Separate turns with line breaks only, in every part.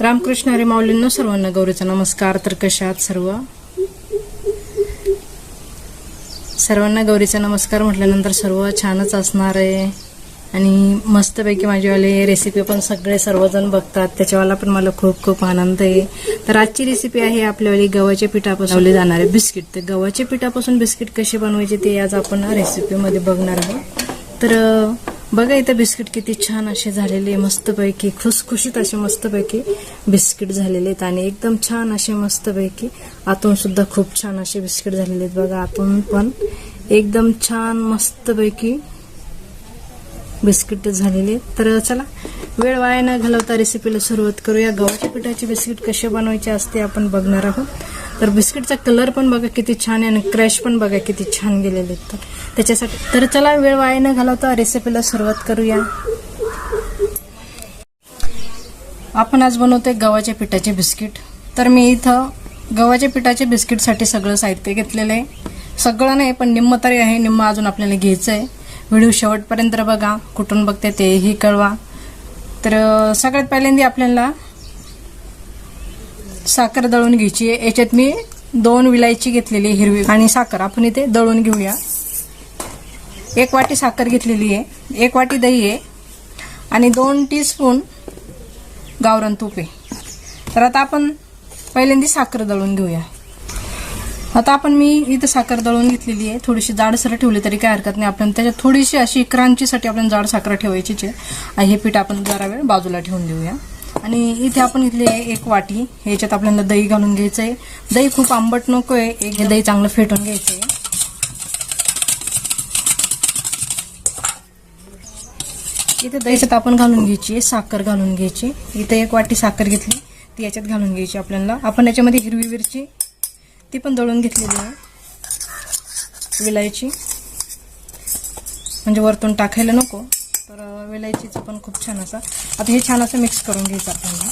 रामकृष्ण हरी माऊलींना सर्वांना गौरीचा नमस्कार. तर कशा आहात सर्व? सर्वांना गौरीचा नमस्कार म्हटल्यानंतर सर्व छानच असणार आहे. आणि मस्तपैकी माझीवाले रेसिपी पण सगळे सर्वजण बघतात. त्याच्यावाला पण मला खूप खूप आनंद आहे. तर आजची रेसिपी आहे आपल्यावाली गव्हाच्या पिठापासून लावले जाणारे बिस्किट. तर गव्हाच्या पिठापासून बिस्किट कसे बनवायचे ते आज आपण रेसिपीमध्ये बघणार आहोत. तर बघा इथं बिस्किट किती छान असे झालेले मस्तपैकी खुसखुशीत असे मस्तपैकी बिस्किट झालेले आहेत आणि एकदम छान असे मस्तपैकी आतून सुद्धा खूप छान असे बिस्किट झालेले आहेत. बघा आतून पण एकदम छान मस्तपैकी बिस्किट झालेले तर चला वेळ वाया न घालवता रेसिपीला सुरुवात करूया. गव्हाच्या पिठाचे बिस्किट कसे बनवायचे असते आपण बघणार आहोत. तर बिस्किटचा कलर पण बघा किती छान आहे आणि क्रॅश पण बघा किती छान गेलेले आहेत. तर त्याच्यासाठी तर चला वेळ वाया न घालवता. रेसिपीला सुरुवात करूया. आपण आज बनवतोय गव्हाच्या पिठाचे बिस्किट. तर मी इथं गव्हाच्या पिठाचे बिस्किटसाठी सगळं साहित्य घेतलेलं आहे. सगळं नाही पण निम्म तरी आहे. निम्म अजून आपल्याला घ्यायचं आहे. व्हिडिओ शेवटपर्यंत बघा. कुठून बघते तेही कळवा. तर सगळ्यात पहिल्यांदा आपल्याला साखर दळून घ्यायची आहे. याच्यात मी दोन विलायची घेतलेली आहे हिरवी आणि साखर. आपण इथे दळून घेऊया. एक वाटी साखर घेतलेली आहे. एक वाटी दही आहे. आणि दोन टीस्पून गावरान तूप आहे. तर आता आपण पहिल्यांदा साखर दळून घेऊया. आता आपण मी इथं साखर दळून घेतलेली आहे. थोडीशी जाडसर ठेवली तरी काय हरकत नाही. आपण त्याच्यात थोडीशी अशी क्रांचीसाठी आपण जाड साखर ठेवायचीच आहे. आणि हे पीठ आपण जरा वेळ बाजूला ठेवून देऊया. आणि इथे आपण इथले एक वाटी ह्याच्यात आपल्याला दही घालून घ्यायचं आहे दही खूप आंबट नको आहे एक हे दही चांगलं फेटून घ्यायचं आहे इथे दहीच्यात आपण घालून घ्यायची आहे साखर घालून घ्यायची. इथे एक वाटी साखर घेतली ती याच्यात घालून घ्यायची आपल्याला. आपण याच्यामध्ये हिरवी मिरची ती पण दळून घेतलेली आहे. विलायची. म्हणजे वरतून टाकायला नको. तर वेलायचीचं पण खूप छान असं. आता हे छान असं मिक्स करून घ्यायचं आपल्याला.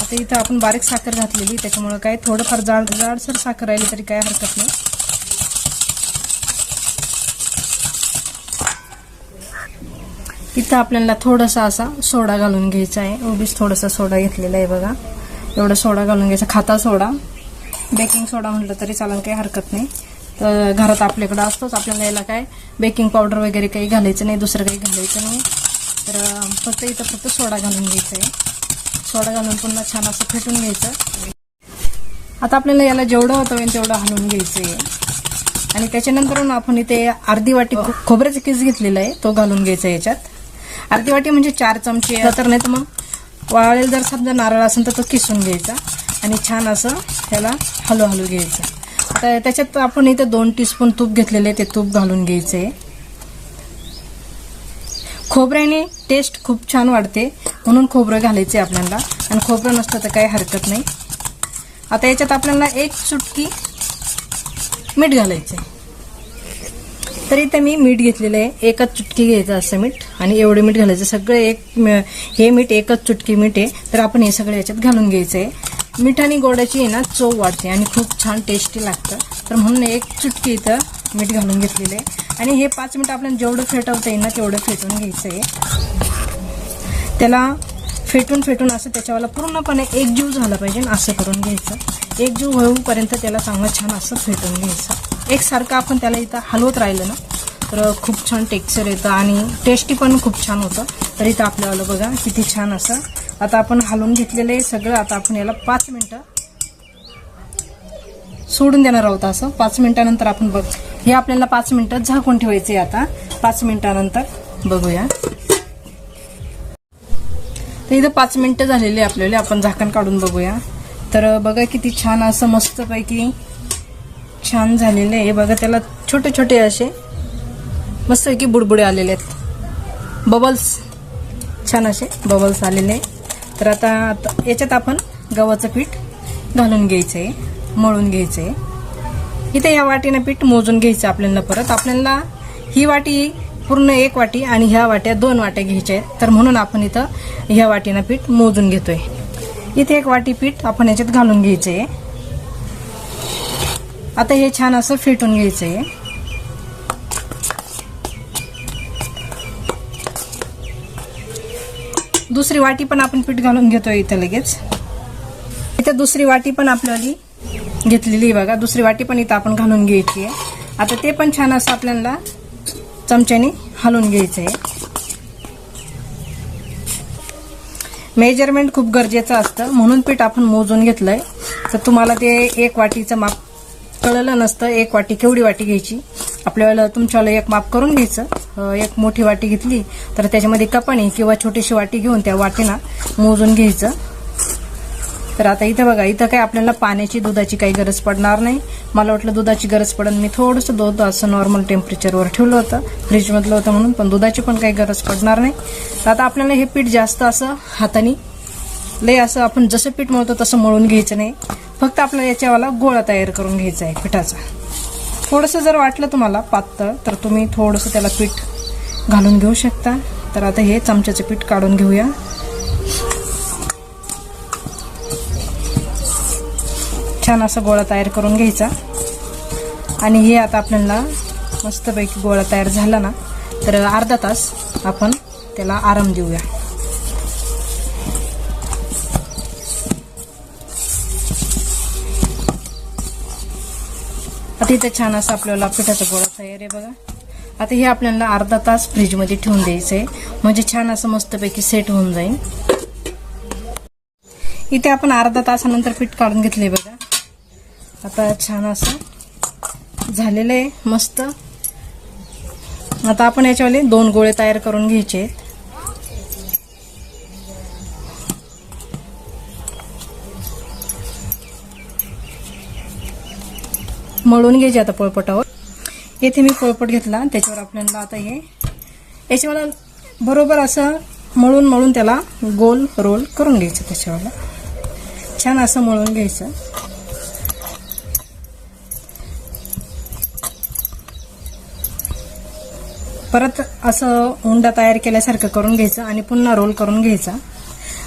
आता इथं आपण बारीक साखर घातलेली त्याच्यामुळं काय थोडंफार जाड जाडसर साखर राहिली तरी काय हरकत नाही. इथं आपल्याला थोडासा असा सोडा घालून घ्यायचा आहे. उगीच थोडासा सोडा घेतलेला आहे बघा. एवढा सोडा घालून घ्यायचा. खाता सोडा. बेकिंग सोडा म्हटलं तरी चालून काही हरकत नाही. घरात आपल्याकडं असतोच. आपल्याला याला काय बेकिंग पावडर वगैरे काही घालायचं नाही दुसरं काही घालायचं नाही. तर फक्त इथं फक्त सोडा घालून घ्यायचं आहे. सोडा घालून पुन्हा छान असं फेटून घ्यायचं. आता आपल्याला याला जेवढं होतं होईल तेवढं हलवून घ्यायचं आहे आणि त्याच्यानंतर आपण इथे अर्धी वाटी खोबऱ्याचं किस घेतलेला आहे तो घालून घ्यायचा आहे याच्यात. अर्धी वाटी म्हणजे चार चमचे तर नाही तर मग वाळेल जर समजा नारळ असेल तर तो किसून घ्यायचा. आणि छान असं त्याला हलू हलू घ्यायचं. तर त्याच्यात आपण इथे दोन टीस्पून तूप घेतलेले आहे, ते तूप घालून घ्यायचे. खोबऱ्याने टेस्ट खूप छान वाढते म्हणून खोबरं घालायचे आपल्याला. आणि खोबरं नसतं तर काही हरकत नाही. आता याच्यात आपल्याला एक चुटकी मीठ घालायचं आहे तर इथे मी मीठ घेतलेलं आहे एकच चुटकी घ्यायचं असं मीठ. आणि एवढे मीठ घालायचं. सगळं एक हे मीठ एकच चुटकी मीठ आहे. तर आपण हे सगळं याच्यात घालून घ्यायचं आहे मीठ आणि गोडाची आहे ना चव वाढते आणि खूप छान टेस्टी लागतं. तर म्हणून एक चुटकी इथं मीठ घालून घेतलेलं आहे. आणि हे पाच मिनटं आपल्याला जेवढं फेटवता येईल ना तेवढं फेटून घ्यायचं आहे. त्याला फेटून फेटून असं त्याच्यावाला पूर्णपणे एकजीव झाला पाहिजे असं करून घ्यायचं. एकजीव होईपर्यंत त्याला चांगलं छान असं फेटून घ्यायचं. एकसारखं आपण त्याला इथं हलवत राहिलं ना तर खूप छान टेक्स्चर येतं आणि टेस्टी पण खूप छान होतं. तर इथं आपल्याला बघा किती छान असं आता आपण हलवून घेतलेलं आहे सगळं. आता आपण याला पाच मिनटं सोडून देणार आहोत असं. पाच मिनटानंतर आपण बघ हे आपल्याला पाच मिनटं झाकून ठेवायचे आता. पाच मिनटानंतर बघूया. तर इथं पाच मिनटं झालेली आहे आपल्याला. आपण झाकण काढून बघूया. तर बघा किती छान असं मस्तपैकी छान झालेले आहे. बघा त्याला छोटे छोटे असे मस्तपैकी बुडबुडे आलेले आहेत. बबल्स छान असे बबल्स आलेले आहे. तर आता याच्यात आपण गव्हाचं पीठ घालून घ्यायचं आहे मळून घ्यायचं आहे इथे या वाटीनं पीठ मोजून घ्यायचं आपल्याला परत. आपल्याला ही वाटी पूर्ण एक वाटी आणि ह्या वाट्या दोन वाट्या घ्यायच्या आहेत. तर म्हणून आपण इथं ह्या वाटीनं पीठ मोजून घेतोय. इथे एक वाटी पीठ आपण याच्यात घालून घ्यायचं आहे आता हे छान असं फेटून घ्यायचं आहे दुसरी वाटी पण आपण पीठ घालून घेतोय इथं लगेच. इथं दुसरी वाटी पण आपल्याली घेतलेली बघा. दुसरी वाटी पण इथं आपण घालून घ्यायची आहे. आता ते पण छान असं आपल्याला चमच्याने हलवून घ्यायचं आहे मेजरमेंट खूप गरजेचं असतं. म्हणून पीठ आपण मोजून घेतलंय. तर तुम्हाला ते एक वाटीचं माप कळलं नसतं एक वाटी केवढी वाटी घ्यायची? आपल्याला तुमच्याला एक माप करून घ्यायचं. एक मोठी वाटी घेतली तर त्याच्यामध्ये कपाणी किंवा छोटीशी वाटी घेऊन त्या वाटीना मोजून घ्यायचं. तर आता इथं बघा इथं काय आपल्याला पाण्याची दुधाची काही गरज पडणार नाही. मला वाटलं दुधाची गरज पडन मी थोडंसं दूध असं नॉर्मल टेम्परेचरवर ठेवलं होतं. फ्रीजमधलं होतं म्हणून पण दुधाची पण काही गरज पडणार नाही. तर आता आपल्याला हे पीठ जास्त असं हाताने लय असं आपण जसं पीठ मळतो तसं मळून घ्यायचं नाही. फक्त आपल्याला याच्यावाला गोळा तयार करून घ्यायचा आहे पिठाचा. थोडंसं जर वाटलं तुम्हाला पातळ तर तुम्ही थोडंसं त्याला पीठ घालून घेऊ शकता. तर आता हे चमच्याचं पीठ काढून घेऊया. छान असा गोळा तयार करून घ्यायचा. आणि हे आता आपल्याला मस्तपैकी गोळा तयार झाला ना तर अर्धा तास आपण त्याला आराम देऊया. इथे छान असं आपल्याला पिठाचा गोळा तयार आहे बघा. आता हे आपल्याला अर्धा तास फ्रीजमध्ये ठेवून द्यायचं आहे म्हणजे छान असं मस्तपैकी सेट होऊन जाईल. इथे आपण अर्धा तासानंतर पीठ काढून घेतले बघा. आता छान असं झालेलं आहे मस्त. आता आपण याच्यावाले दोन गोळे तयार करून घ्यायचे आहेत. मळून घ्यायचे आता पोळपटावर. येथे मी पोळपट घेतला त्याच्यावर आपल्याला आता हे याच्यावर बरोबर असं मळून मळून त्याला गोल रोल करून घ्यायचं त्याच्यावर छान असं मळून घ्यायचं. परत असं उंडा तयार केल्यासारखं करून घ्यायचं आणि पुन्हा रोल करून घ्यायचा.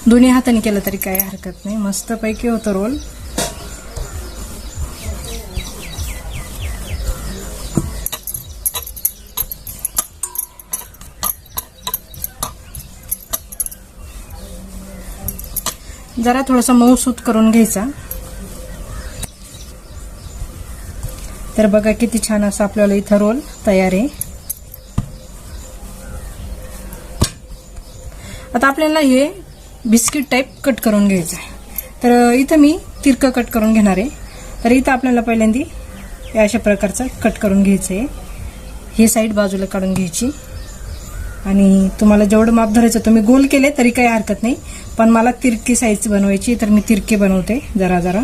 दोन्ही हाताने केलं तरी काही हरकत नाही. मस्तपैकी होतं रोल. जरा थोडासा मऊसूत करून घ्यायचा. तर बघा किती छान असं आपल्याला इथं रोल तयार आहे. आता आपल्याला हे बिस्किट टाईप कट करून घ्यायचं आहे. तर इथं मी तिरकं कट करून घेणार आहे. तर इथं आपल्याला पहिल्यांदी अशा प्रकारचं कट करून घ्यायचं आहे. ही साईड बाजूला काढून घ्यायची. आणि तुम्हाला जेवढं माप धरायचं तुम्ही गोल केले तरी काही हरकत नाही. पण मला तिरकी साईज बनवायची तर मी तिरके बनवते जरा जरा.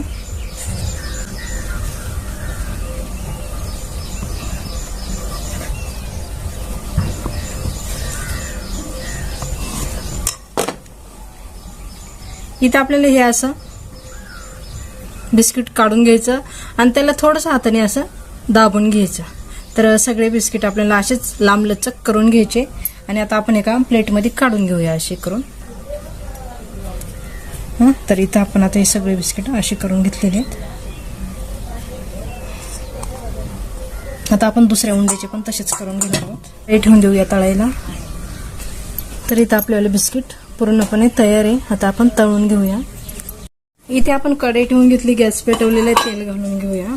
इथं आपल्याला हे असं बिस्किट काढून घ्यायचं आणि त्याला थोडंसं हाताने असं दाबून घ्यायचं. तर सगळे बिस्किट आपल्याला असेच लांबलचक करून घ्यायचे. आणि आता आपण एका प्लेटमध्ये काढून घेऊया असे करून. हां तर इथं आपण आता हे सगळे बिस्किट असे करून घेतलेले आहेत. आता आपण दुसऱ्या उंड्याचे पण तसेच करून घेणार आहोत. हे ठेवून देऊया तळायला. तर इथं आपल्याला बिस्किट पूर्णपणे तयार आहे. आता आपण तळून घेऊया. इथे आपण कढई ठेवून घेतली गॅस पेटवलेलं आहे तेल घालून घेऊया.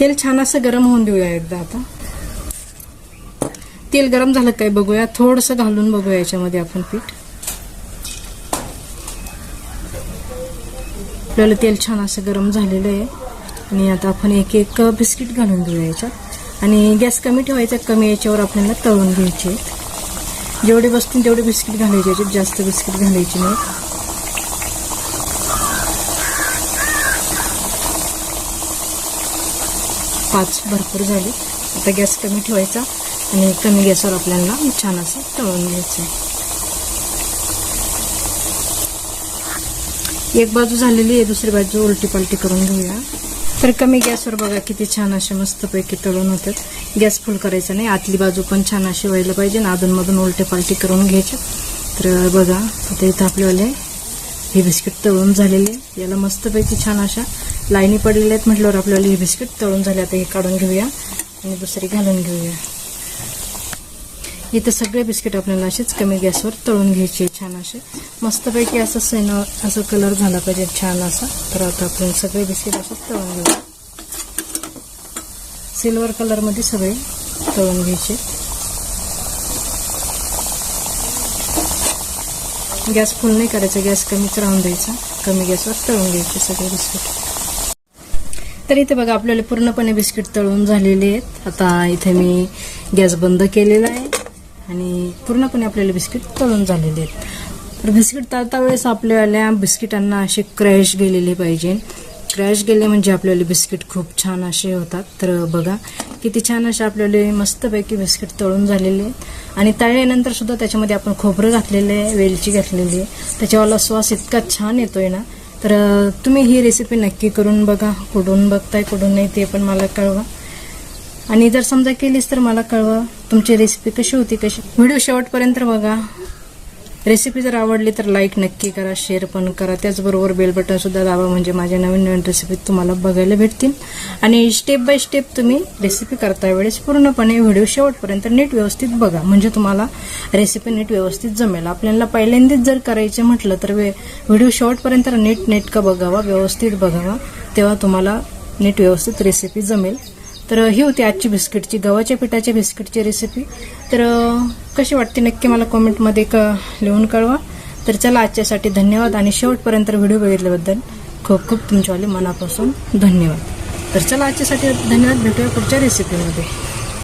तेल छान असं गरम होऊन देऊया एकदा आता. तेल गरम झालं काय बघूया. थोडंसं घालून बघूया याच्यामध्ये आपण पीठ. आपल्याला तेल छान असं गरम झालेलं आहे. आणि आता आपण एक एक बिस्किट घालून घेऊया याच्यात. आणि गॅस कमी ठेवायचा कमी याच्यावर आपल्याला तळून घ्यायचे. जेवढे बसतील तेवढे बिस्किट घालायचे याच्यात जास्त बिस्किट घालायचे नाही. पाच भरपूर झाले. आता गॅस कमी ठेवायचा आणि कमी गॅसवर आपल्याला छान असं तळून घ्यायचं आहे. एक बाजू झालेली आहे दुसरी बाजू उलटी पालटी करून घेऊया. तर कमी गॅसवर बघा किती छान असे मस्तपैकी तळून होतात. गॅस फुल करायचा नाही आतली बाजू पण छान अशी व्हायला पाहिजे ना अधूनमधून उलटे पालटी करून घ्यायच्या तर बघा आता इथं आपल्यावाले हे बिस्किट तळून झालेले आहे. याला मस्तपैकी छान अशा लाईनी पडलेल्या आहेत म्हटल्यावर आपल्याला हे बिस्किट तळून झाले आता हे काढून घेऊया आणि दुसरी घालून घेऊया. इथं सगळे बिस्किट आपल्याला असेच कमी गॅसवर तळून घ्यायचे छान असे. मस्तपैकी असं सेन असं कलर झाला पाहिजे छान असा. तर आता आपण सगळे बिस्किट असेच तळून घेऊ सिल्वर कलरमध्ये सगळे तळून घ्यायचे. गॅस फुल नाही करायचा गॅस कमीच राहून द्यायचा. कमी गॅसवर तळून घ्यायचे सगळे बिस्किट. तर इथे बघा आपल्याला पूर्णपणे बिस्किट तळून झालेले आहेत. आता इथे मी गॅस बंद केलेला आहे आणि पूर्णपणे आपल्याला बिस्किट तळून झालेले आहेत. तर बिस्किट तळता वेळेस आपल्याला बिस्किटांना असे क्रॅश गेलेले पाहिजे. क्रॅश गेले म्हणजे आपल्याला बिस्किट खूप छान असे होतात. तर बघा किती छान असे आपल्याला मस्तपैकी बिस्किट तळून झालेले आहेत. आणि तळल्यानंतर सुद्धा त्याच्यामध्ये आपण खोबरं घातलेलं आहे वेलची घातलेली आहे. त्याच्यावाला श्वास इतका छान येतोय ना तर तुम्ही ही रेसिपी नक्की करून बघा. कुठून बघताय कुठून नाही ते पण मला कळवा. आणि जर समजा केलीस तर मला कळवा तुमची रेसिपी कशी होती कशी? व्हिडिओ शेवटपर्यंत बघा. रेसिपी जर आवडली तर लाईक नक्की करा शेअर पण करा. त्याचबरोबर बेल बटनसुद्धा दाबा म्हणजे माझ्या नवीन नवीन रेसिपी तुम्हाला बघायला भेटतील. आणि स्टेप बाय स्टेप तुम्ही रेसिपी करता वेळेस पूर्णपणे व्हिडिओ शेवटपर्यंत नीट व्यवस्थित बघा. म्हणजे तुम्हाला रेसिपी नीट व्यवस्थित जमेल. आपल्याला पहिल्यांदाच जर करायचे म्हटलं तर वे- व्हिडिओ शेवटपर्यंत नीट नेटका बघावा व्यवस्थित बघावा. तेव्हा तुम्हाला नीट व्यवस्थित रेसिपी जमेल. तर ही होती आजची बिस्किटची गव्हाच्या पिठाच्या बिस्किटची रेसिपी तर कशी वाटते नक्की मला कॉमेंटमध्ये क लिहून कळवा. तर चला आजच्यासाठी धन्यवाद आणि शेवटपर्यंत व्हिडिओ बघितल्याबद्दल खूप खूप तुमच्यावाले मनापासून धन्यवाद. तर चला आजच्यासाठी धन्यवाद. भेटूया पुढच्या रेसिपीमध्ये